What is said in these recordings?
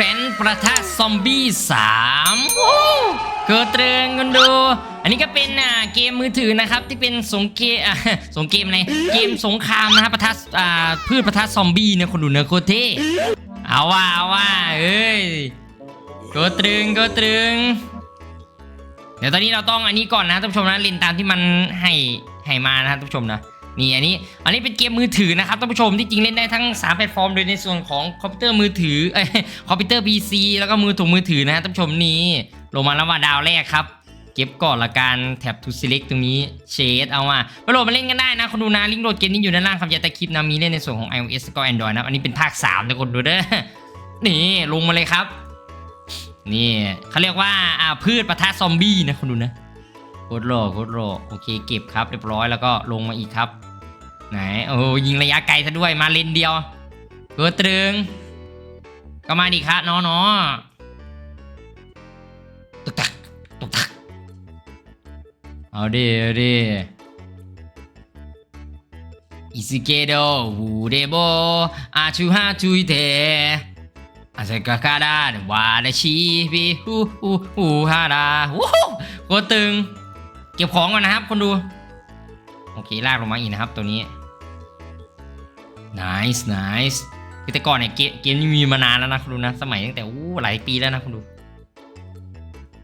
รนประทะซอมบี้สามโอ้เกิดเตรงกันดู อันนี้ก็เป็นอ่าเกมมือถือนะครับที่เป็นสงเกมอ่าสงเกมอะไรเกมสงครามนะครับประทะอ่าพืชประทะซอมบี้เนี่ยคนดูเนื้อโคตรเท่เอาว่าเอาว่าเอ้ยเกิดตรึงเกิดตรึง เดี๋ยวตอนนี้เราต้องอันนี้ก่อนนะท่านผู้ชมนะเล่นตามที่มันให้ให้มานะท่านผู้ชมนะ นี่อันนี้ อันนี้เป็นเกมมือถือนะครับท่านผู้ชมที่จริงเล่นได้ทั้ง 3 แพลตฟอร์มโดยในส่วนของคอมพิวเตอร์มือถือเอ้ยคอมพิวเตอร์ PC แล้วก็มือถือมือถือนะฮะท่านผู้ชมนี่ลงมาแล้วว่าดาวแรกครับ เก็บก่อนละการแท็บ to select ตรงนี้เชดเอามาไปโหลดมาเล่นกันได้นะคนดูนะลิงก์โหลดเกมนี้อยู่ด้านล่างคำยาตะคลิปนะมีเล่นในส่วนของ iOS ก็ Android นะอันนี้เป็นภาค3นะคนดูเด้อนี่ลงมาเลยครับนี่เขาเรียกว่าอ่าพืชปะทะซอมบี้นะคุณดูนะโคตรโลโคตรโลโอเคเก็บครับเรียบร้อยแล้วก็ลงมาอีกครับ ไหนโอ้ยิงระยะไกลซะด้วยมาเลนเดียวเกิดตรึง ก็มาดิครับน้อน้อตุกตักตุกตักเอาดิเอาดิอิสเกโดวูเดโบอาชูฮาจุยเทอาเซกาคาดาวาดาชิบิฮูฮูฮูฮาดาวู้ฮูโคตึง เก็บของก่อนนะครับ คนดู โอเค ลากลงมาอีกนะครับ ตัวนี้ nice nice คือแต่ก่อนเนี่ยเกมนี้มีมานานแล้วนะคุณดูนะ สมัยตั้งแต่อู้หลายปีแล้วนะคุณดู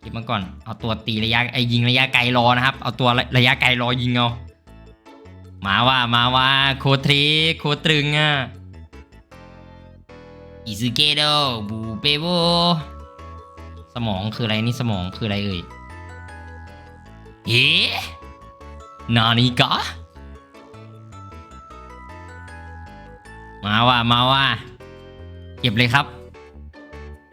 เก็บมาก่อน เอาตัวตีระยะไอ้ยิงระยะไกลรอนะครับ เอาตัวระยะไกลรอยิงเอา มาว่ามาว่าโคตรีโคตรึงอะอิซึเกโดบูเปโบสมองคืออะไรนี่สมองคืออะไรเอ่ยเอ๊ะนานิกะ มาว่ามาว่าเก็บเลยครับ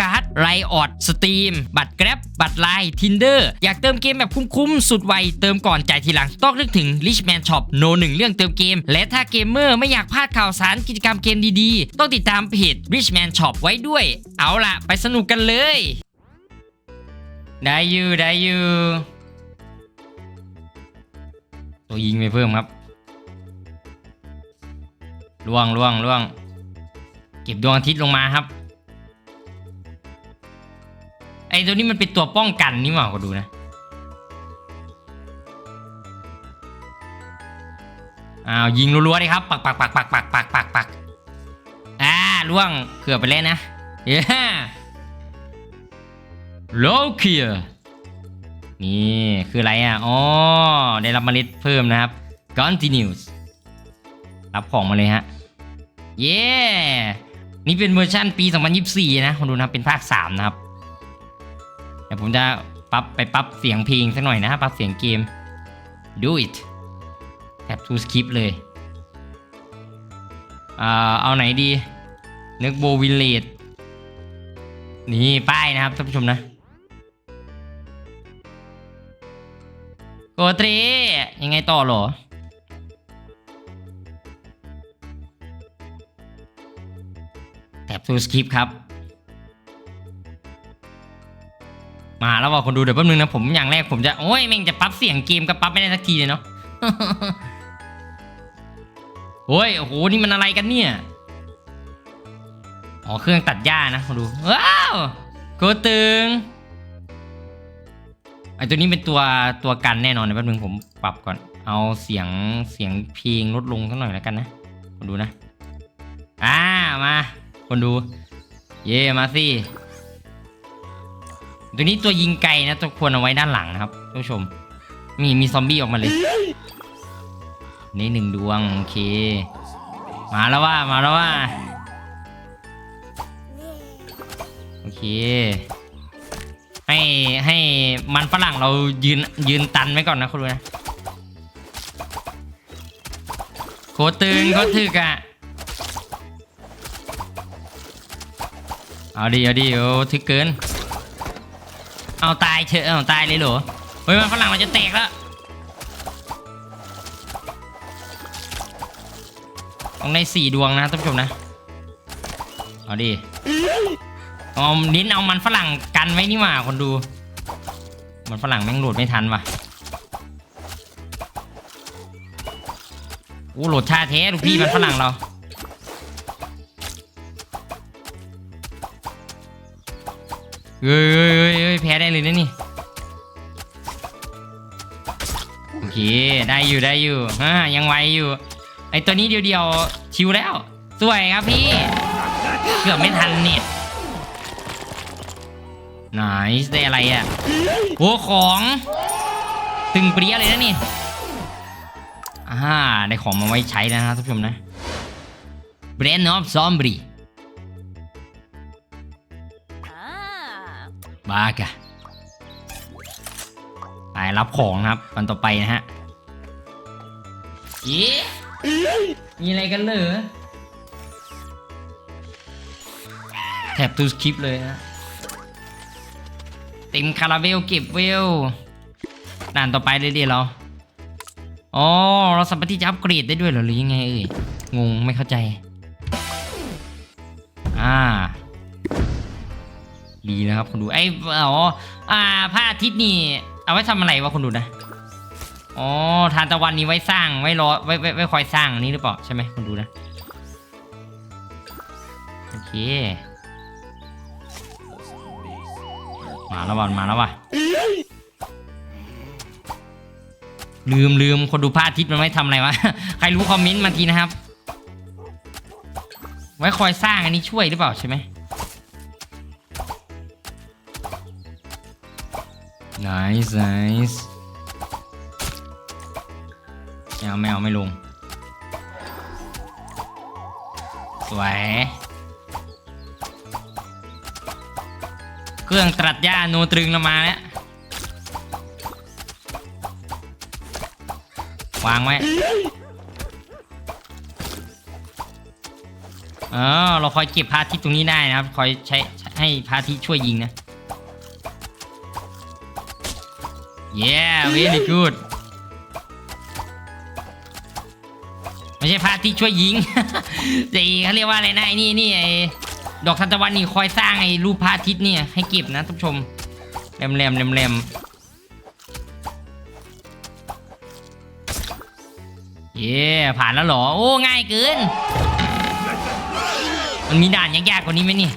การ์ดไรออดสตรีมบัตรแกร็บบัตรไลน์ทินเดอร์อยากเติมเกมแบบคุ้มๆ สุดไว เติมก่อนจ่ายทีหลัง ต้องนึกถึง Richman Shop โนหนึ่งเรื่องเติมเกม และถ้าเกมเมอร์ไม่อยากพลาดข่าวสารกิจกรรมเกมดีๆ ต้องติดตามเพจ Richman Shop ไว้ด้วย เอาล่ะ ไปสนุกกันเลย ได้อยู่ได้อยู่ตัวยิงไปเพิ่มครับล่วงล่วงล่วงเก็บดวงอาทิตย์ลงมาครับ ไอ้ตัวนี้มันเป็นตัวป้องกันนี่หว่าก็ดูนะอ้าวยิงรัวๆเลยครับปักปักปักปักปักปักปักปักอ่าล่วงเกือบไปแล้วนะเย้โลเคียนี่คืออะไรอะอ๋อได้รับเมล็ดเพิ่มนะครับ continues รับของมาเลยฮะ เย้ นี่เป็นเวอร์ชันปี 2024 นะคนดูนะเป็นภาค 3 นะครับ ดี๋ยวผมจะปรับไปปรับเสียงเพลงสักหน่อยนะปรับเสียงเกม do it แท็บ to skip เลยเอาไหนดีนึกโบวิลเลดนี่ป้ายนะครับท่านผู้ชมนะโกตรียังไงต่อเหรอ แท็บ to skip ครับ มาแล้วว่าคนดูเดี๋ยวแป๊บนึงนะผมอย่างแรกผมจะโอ้ยแม่งจะปรับเสียงเกมก็ปรับไม่ได้สักทีเลยเนาะโอ้ยโอ้โหนี่มันอะไรกันเนี่ยอ๋อเครื่องตัดหญ้านะคนดูว้าวโคตรตึงไอตัวนี้เป็นตัวตัวกันแน่นอนนะแป๊บนึงผมปรับก่อน เอาเสียงเสียงเพลงลดลงสักหน่อยแล้วกันนะคนดูนะอ่ามา คนดู เย่มาสิ ตัวนี้ตัวยิงไกลนะตัวควรเอาไว้ด้านหลังนะครับท่านผู้ชม มีมีซอมบี้ออกมาเลย นี่หนึ่งดวงโอเค มาแล้วว่ามาแล้วว่าโอเค ให้ให้มันฝรั่งเรายืนยืนตันไว้ก่อนนะคุณดูนะโคตรตึงโคตรถึกอะเอาดิเอาดิโอ้ถึกเกิน เอาตายเถอะเอาตายเลยเหรอเฮ้ยมันฝรั่งมันจะแตกแล้วต้องได้สี่ดวงนะท่านผู้ชมนะ เอาดิเอานิ้นเอามันฝรั่งกันไว้นี่หว่าคนดู มันฝรั่งแม่งโหลดไม่ทันว่ะโอ้โหลดชาเทสลูกพี่มันฝรั่งเรา เฮ้ยเฮ้ยเฮ้ยเฮ้ยแพ้ได้เลยนะนี่ โอเค ได้อยู่ได้อยู่อ่ายังไวอยู่ ไอตัวนี้เดียวๆ ชิวแล้ว สวยครับพี่ เกือบไม่ทันเนี่ยไหนได้อะไรอะโอ้ของ ตึงเปรี้ยเลยนะนี่อ่าได้ของมาไว้ใช้นะครับท่านผู้ชมนะ Brand of Zombie บ้ากะไปรับของนะครับวันต่อไปนะฮะอีมีอะไรกันเหรอแถบตูสคริปเลยนะเต็มคาราเบลเก็บเวลด่านต่อไปเลยดิเราอ๋อเราสามารถที่จะอัปเกรดได้ด้วยเหรอหรือยังไงเอ่ยงงไม่เข้าใจ อ่า ดีนะครับคุณดูไอ้อ๋ออ่าพระอาทิตย์นี่ เอาไว้ทำอะไรวะคุณดูนะอ๋อทานตะวันนี้ไว้สร้างไว้รอไว้ไว้ไว้คอยสร้างอันนี้หรือเปล่าใช่ไหมคุณดูนะโอเคมาแล้ววันมาแล้วว่ะลืมลืมคนดูพระอาทิตย์มันไว้ทำอะไรวะ ใครรู้คอมเมนต์มาทีนะครับ ไว้คอยสร้างอันนี้ช่วยหรือเปล่าใช่ไหม nice nice ไม่เอาไม่เอาไม่ลง สวย เครื่องตรัดหญ้าโนตรึงเรามาแล้ววางไว้เออเราคอยเก็บพาทิตตรงนี้ได้นะครับ คอยใช้ให้พาทิช่วยยิงนะ yeah very good ไม่ใช่พระอาทิตย์ช่วยยิงแต่เขาเรียกว่าอะไรนะไอ้นี่นี่ไอ้ดอกทานตะวันนี่คอยสร้างไอ้รูปพระอาทิตย์เนี่ยให้เก็บนะท่านผู้ชมแรมแรมแรมแรมเย่ผ่านแล้วเหรอ โอ้ ง่ายเกิน มันมีด่านยากๆกว่านี้ไหมนี่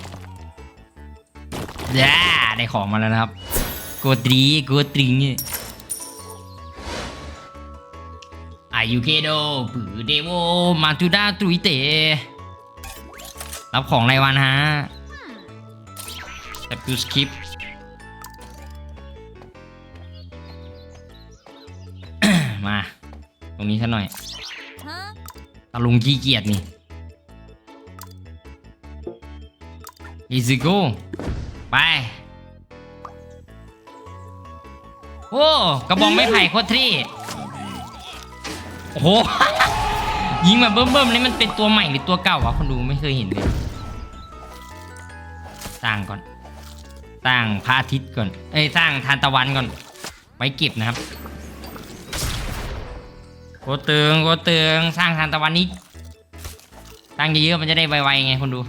ย่าได้ของมาแล้วนะครับ กตรีโกตรีเนี่ยอายุเคโดปือเดโวมาจูดาตุยเตรับของรายวันฮะแต่ปูสคริปมา ตรงนี้สักหน่อยตะลุงขี้เกียจนี่ Easy go ไป โอ้กระบองไม้ไผ่โคตรที่โอ้โห ยิงมาเบิ่มๆนี่มันเป็นตัวใหม่หรือตัวเก่าวะคนดูไม่เคยเห็นเลยสร้างก่อน สร้างพระอาทิตย์ก่อน เอ้ยสร้างทานตะวันก่อนไว้เก็บนะครับโกเตืองโกเตืองสร้างทานตะวันนี้สร้างเยอะๆมันจะได้ไวๆไงคนดู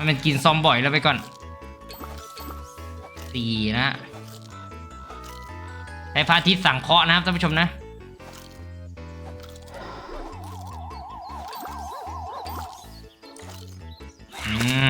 ให้มันกินซอมบ่อยแล้วไปก่อนสี่นะใช้พระอาทิตย์สั่งเคราะห์นะครับท่านผู้ชมนะอืม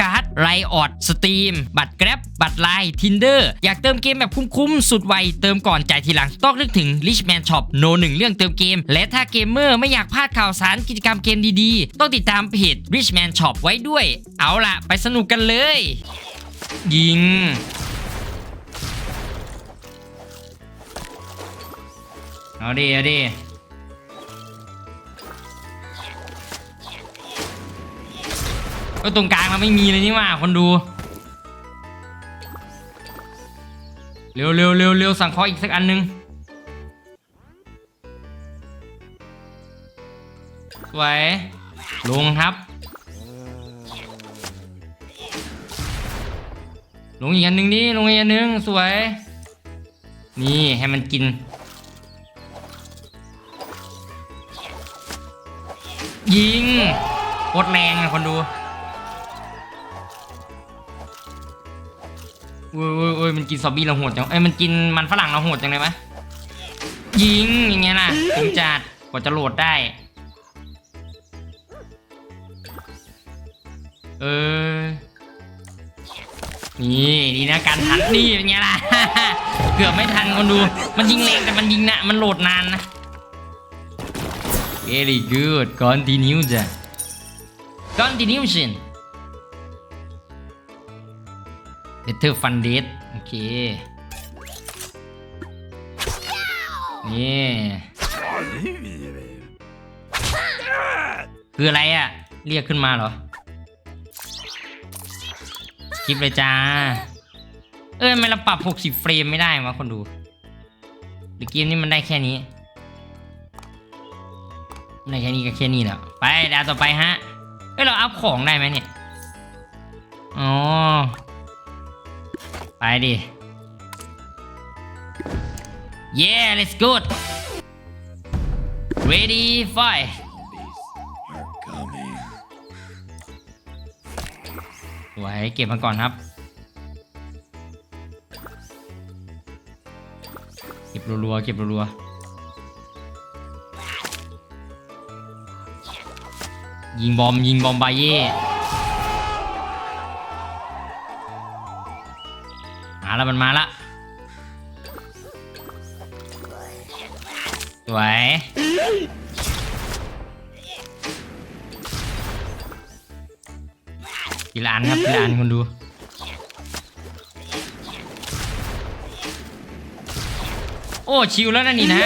ไรออดสตรีมบัตรแกร็บบัตรไลน์ทินเดอร์อยากเติมเกมแบบคุ้มๆ สุดไว เติมก่อนจ่ายทีหลัง ต้องนึกถึง Richman Shop โนหนึ่งเรื่องเติมเกม และถ้าเกมเมอร์ไม่อยากพลาดข่าวสารกิจกรรมเกมดีๆ ต้องติดตามเพจ Richman Shop ไว้ด้วย เอาล่ะ ไปสนุกกันเลย ยิงเอาดิเอาดิ ก็ตรงกลางเราไม่มีเลยนี่หว่าคนดู เร็วเร็วเร็วเร็วสั่งเคออีกสักอันหนึง สวย ลงครับ ลงอีกอันหนึ่งดิลงอีกอันหนึ่งสวย นี่ให้มันกิน ยิงโคตรแรงอะคนดู โอ้ยโอ้ยโอ้ยมันกินซอมบี้เราโหดจังเอ้ยมันกินมันฝรั่งเราโหดจังเลยไหมยิงอย่างเงี้ยนะถึงจัดกว่าจะโหลดได้ เออ นี่ดีนะการทันนี่เป็นไงล่ะ เกือบไม่ทันคนดู มันยิงแรงแต่มันยิงนะมันโหลดนานนะ very good continue จ้ะ continuation better fun date โอเค นี่ คืออะไรอะ เรียกขึ้นมาเหรอ คลิปเลยจ้า เอ้ย ไม่เราปรับ 60 เฟรมไม่ได้วะคนดูหรือเกมนี้มันได้แค่นี้ได้แค่นี้ก็แค่นี้แหละไปดาวต่อไปฮะเอ้ยเราอัพของได้ไหมเนี่ย อ๋อ ไปดิ yeah let's go ready fight coming. สวยเก็บมาก่อนครับเก็บรัวๆเก็บรัวๆยิงบอมยิงบอมบาเย่ มาล้วมันมาละสวยทีละอันครับทีละอันคนดูโอ้ชิวแล้วนะนี่นะ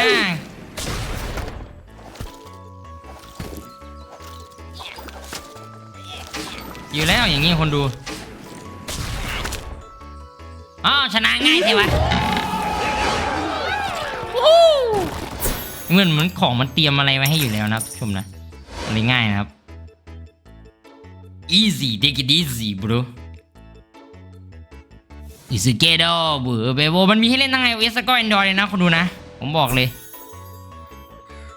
อยู่แล้วอย่างงี้คนดู อ๋อชนะง่ายสิวะวู้เหมือนเหมือนของมันเตรียมอะไรไว้ให้อยู่แล้วนะครับชมนะอะไรง่ายนะครับ easy take it easy bro อิสเกโดเบื่อเบโบมันมีให้เล่นทั้ง iOS แล้วก็ Android เลยนะคนดูนะ ผมบอกเลย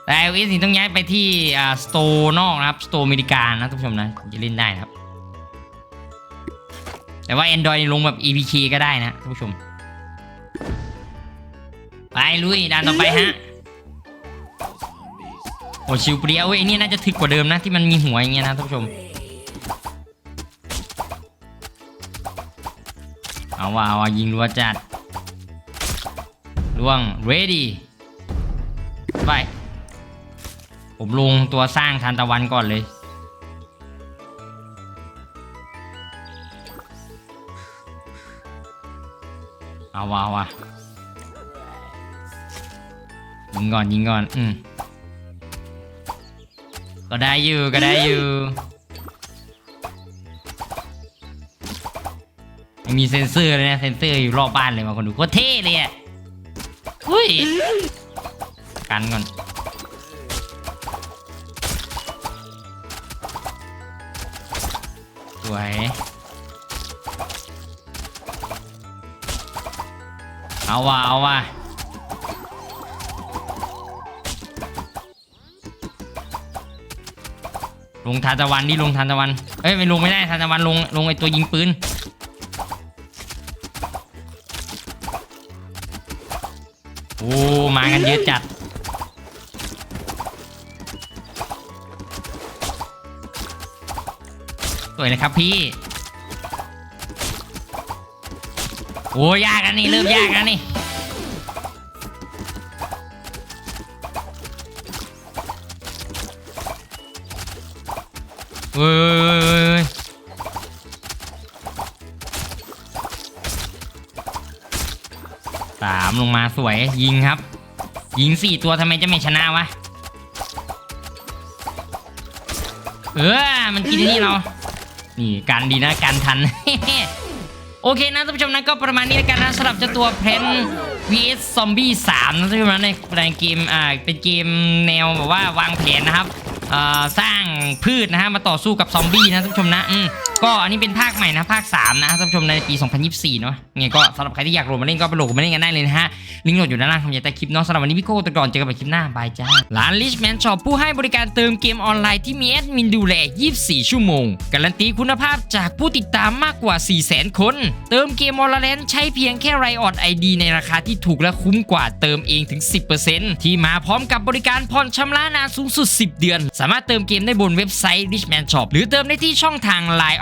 แต่ iOS นี่ต้องย้ายไปที่อ่าสโตร์นอกนะครับสโตร์อเมริกานะท่านผู้ชมนะถึงจะเล่นได้นะครับ แต่ว่า Android ลงแบบ EPK ก็ได้นะท่านผู้ชม ไปลุยด่านต่อไปฮะ โอ้ชิวเปรี้ยวเว้ยไอ้นี่น่าจะถึกกว่าเดิมนะที่มันมีหัวอย่างเงี้ยนะท่านผู้ชม เอาว่าเอาว่ายิงรัวจัดล่วง ready ไป ผมลงตัวสร้างทันตะวันก่อนเลยาวาวายิงก่อนยิงก่อน อืมก็ได้อยู่ก็ได้อยู่ยังมีเซนเซอร์เลยนะเซนเซอร์อยู่รอบบ้านเลยมาคนดูโคตรเท่เลยอะอุ้ยกันก่อนสวย เอาว่ะเอาว่ะลงทานตะวันนี่ลงทานตะวันเอ้ยไม่ลงไม่ได้ทานตะวันลงลงไอตัวยิงปืนโอ้มากันเยอะจัดสวยเลยครับพี่ อ้ยากแล้วนี่เริ่มยากแล้วนี่เว้ยสามลงมาสวยยิงครับ ยิงสี่ตัวทำไมจะไม่ชนะวะ เออมันกินนี่เรา นี่การดีนะการทัน โอเคนะท่านผู้ชมนะก็ประมาณนี้แล้วกันนะสำหรับเจ้าตัวเพน vs ซอมบี้3นะท่านผู้ชมนะในในเกมอ่าเป็นเกมแนวแบบว่าวางแผนนะครับเอ่อสร้างพืชนะฮะมาต่อสู้กับซอมบี้นะท่านผู้ชมนะอืม ก็อันนี้เป็นภาคใหม่นะภาค 3 นะท่านผู้ชมในปี 2024 เนาะไงก็สำหรับใครที่อยากโหลดมาเล่นก็ไปโหลดมาเล่นกันได้เลยนะฮะ ลิงก์โหลดอยู่ด้านล่างคำใต้คลิปเนาะสำหรับวันนี้พี่โก้ตัวก่อนเจอกันใหม่คลิปหน้าบายจ้าร้าน Richman Shop ผู้ให้บริการเติมเกมออนไลน์ที่มีแอดมินดูแล 24 ชั่วโมง การันตีคุณภาพจากผู้ติดตามมากกว่า 400,000 คน เติมเกมออนไลน์ใช้เพียงแค่ไรออดไอดีในราคาที่ถูกและคุ้มกว่าเติมเองถึง 10%ที่มาพร้อมกับบริการผ่อนชำระนานสูงสุด 10 เดือน สามารถเติมเกมได้บนเว็บไซต์ Richman Shop หรือเติมได้ที่ช่องทาง Line